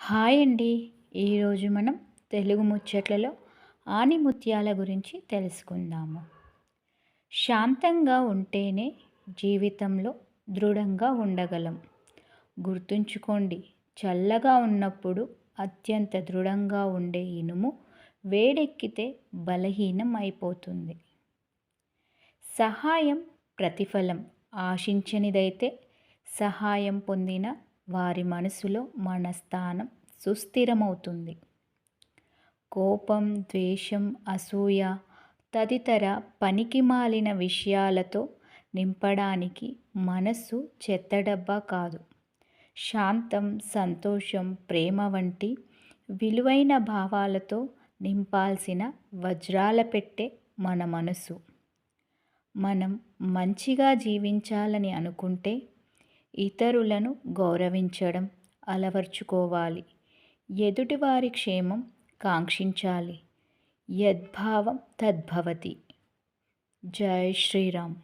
Hi అండి. ఈరోజు మనం తెలుగు ముచ్చట్లలో ఆనిముత్యాల గురించి తెలుసుకుందాము. శాంతంగా ఉంటేనే జీవితంలో దృఢంగా ఉండగలం. గుర్తుంచుకోండి చల్లగా ఉన్నప్పుడు అత్యంత దృఢంగా ఉండే ఇనుము వేడెక్కితే బలహీనం అయిపోతుంది సహాయం ప్రతిఫలం. ఆశించనిదైతే సహాయం పొందిన వారి మనసులో మన స్థానం సుస్థిరమవుతుంది. కోపం ద్వేషం అసూయ తదితర పనికిమాలిన విషయాలతో నింపడానికి మనస్సు చెత్తడబ్బా కాదు. శాంతం సంతోషం ప్రేమ వంటి విలువైన భావాలతో నింపాల్సిన వజ్రాల పెట్టే మన మనసు మనం మంచిగా జీవించాలని అనుకుంటే ఇతరులను గౌరవించడం అలవర్చుకోవాలి. ఎదుటివారి క్షేమం కాంక్షించాలి. యద్భావం తద్భవతి. జై శ్రీరామ్.